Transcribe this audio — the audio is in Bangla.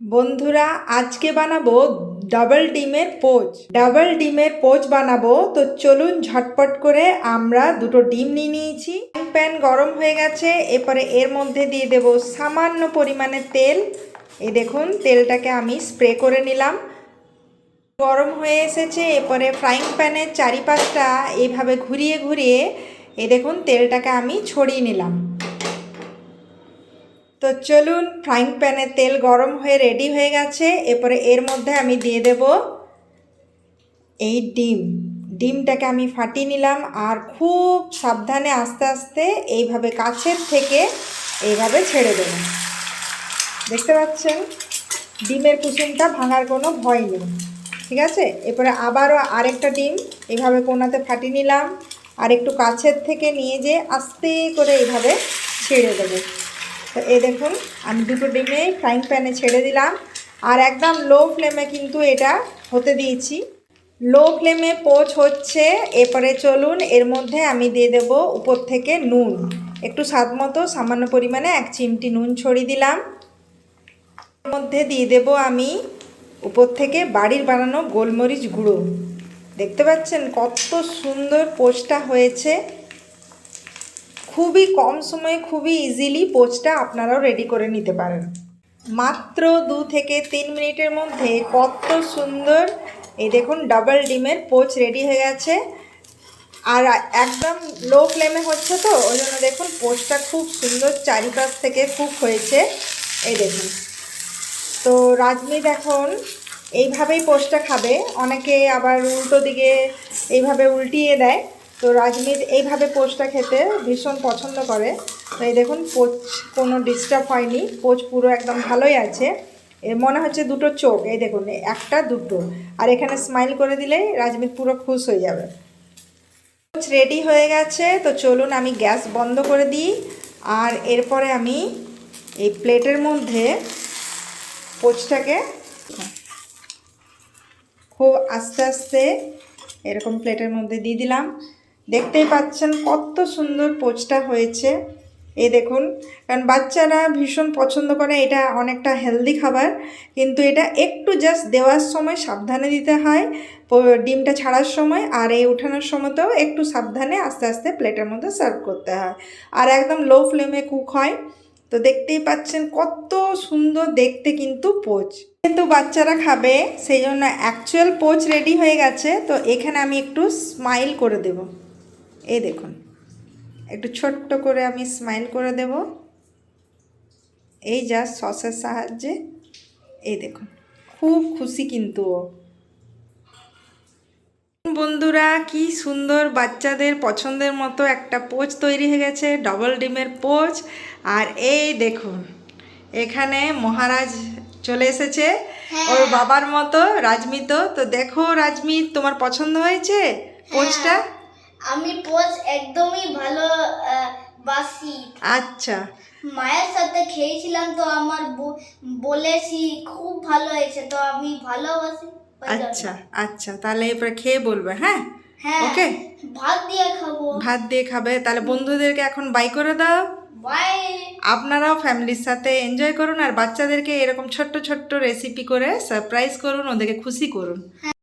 বন্ধুরা, আজকে বানাবো ডাবল ডিমের পোচ ডাবল ডিমের পোচ বানাবো। তো চলুন ঝটপট করে আমরা দুটো ডিম নিয়ে নিয়েছি। প্যান গরম হয়ে গেছে। এরপরে এর মধ্যে দিয়ে দেব সামান্য পরিমাণে তেল। এই দেখুন, তেলটাকে আমি স্প্রে করে নিলাম। গরম হয়ে এসেছে। এরপরে ফ্রাইং প্যানের চারিপাশটা এইভাবে ঘুরিয়ে ঘুরিয়ে এই দেখুন, তেলটাকে আমি ছড়িয়ে নিলাম। তো চলুন ফ্রাইং প্যানে তেল গরম হয়ে রেডি হয়ে গেছে। এরপরে এর মধ্যে আমি দিয়ে দেব এই ডিম। ডিমটাকে আমি ফাটিয়ে নিলাম আর খুব সাবধানে আস্তে আস্তে এইভাবে কাছের থেকে এইভাবে ছেড়ে দেব। দেখতে পাচ্ছেন? ডিমের কুসুমটা ভাঙার কোনো ভয় নেই। ঠিক আছে? এরপরে আবারও আরেকটা ডিম এইভাবে কোনাতে ফাটিয়ে নিলাম। আর একটু কাছের থেকে নিয়ে যেয়ে আস্তে করে এইভাবে ছেড়ে দেবো। তো এই দেখুন, আমি দুটো ডিমে ফ্রাইং প্যানে ছেড়ে দিলাম। আর একদম লো ফ্লেমে কিন্তু এটা হতে দিয়েছি। লো ফ্লেমে পোচ হচ্ছে, এরপরে চলুন, এর মধ্যে আমি দিয়ে দেব উপর থেকে নুন। একটু স্বাদ মতো, সামান্য পরিমাণে এক চিমটি নুন ছড়িয়ে দিলাম। এর মধ্যে দিয়ে দেব আমি উপর থেকে বাড়ির বানানো গোলমরিচ গুঁড়ো। দেখতে পাচ্ছেন কত সুন্দর পোচটা হয়েছে। খুবই কম সময়ে খুবই ইজিলি পোচটা আপনারাও রেডি করে নিতে পারেন। মাত্র দু থেকে তিন মিনিটের মধ্যে কত সুন্দর, এই দেখুন ডাবল ডিমের পোচ রেডি হয়ে গেছে। আর একদম লো ফ্লেমে হচ্ছে তো, ওই জন্য দেখুন, পোচটা খুব সুন্দর চারিপাশ থেকে কুক হয়েছে। এই দেখুন। তো রাজমিত এখন এইভাবেই পোস্টটা খাবে, অনেকে আবার উল্টো দিকে এইভাবে উল্টিয়ে দেয়। তো রাজমিত এইভাবে পোচটা খেতে ভীষণ পছন্দ করে। তো এই দেখুন, পোচ কোনো ডিস্টার্ব হয়নি, পোচ পুরো একদম ভালোই আছে। এর মনে হচ্ছে দুটো চোখ, এই দেখুন, একটা, দুটো। আর এখানে স্মাইল করে দিলেই রাজমিত পুরো খুশ হয়ে যাবে। পোচ রেডি হয়ে গেছে, তো চলুন আমি গ্যাস বন্ধ করে দিই। আর এরপরে আমি এই প্লেটের মধ্যে পোচটাকে খুব আস্তে আস্তে এরকম প্লেটের মধ্যে দিয়ে দিলাম। দেখতেই পাচ্ছেন কত সুন্দর পোচটা হয়েছে। এই দেখুন, কারণ বাচ্চারা ভীষণ পছন্দ করে, এটা অনেকটা হেলদি খাবার, কিন্তু এটা একটু জাস্ট দেওয়ার সময় সাবধানে দিতে হয় ডিমটা ছাড়ার সময় আর এই উঠানোর সময়তেও একটু সাবধানে আস্তে আস্তে প্লেটের মধ্যে সার্ভ করতে হয়। আর একদম লো ফ্লেমে কুক হয়। তো দেখতেই পাচ্ছেন কত সুন্দর দেখতে কিন্তু পোচ কিন্তু বাচ্চারা খাবে, সেই জন্য অ্যাকচুয়াল পোচ রেডি হয়ে গেছে, তো এখানে আমি একটু স্মাইল করে দেব। এই দেখুন। একটু ছোট্ট করে আমি স্মাইল করে দেব। এই যা সসের সাহায্যে এই দেখুন। খুব খুশি কিন্তু ও। বন্ধুরা কি সুন্দর বাচ্চাদের পছন্দের মতো একটা পোচ তৈরি হয়ে গেছে ডবল ডিমের পোচ। আর এই দেখুন এখানে মহারাজ চলে এসেছে। ওর বাবার মতো রাজমিত। তো দেখো রাজমিত তোমার পছন্দ হয়েছে পোচটা? আমি পোচ একদমই ভালো বাসি। আচ্ছা। মায়ের সাথে খেয়েছিলাম তো আমার বলেছি খুব ভালো হয়েছে তো আমি ভালোবাসি। আচ্ছা আচ্ছা তাহলে এরপরে খেয়ে বলবে হ্যাঁ? হ্যাঁ ওকে? ভাত দিয়ে খাব। ভাত দিয়ে খাবে তাহলে বন্ধুদেরকে এখন বাই করে দাও। বাই আপনারাও ফ্যামিলির সাথে এনজয় করুন আর বাচ্চাদেরকে এরকম ছোট্ট ছোট্ট রেসিপি করে সারপ্রাইজ করুন ওদেরকে খুশি করুন।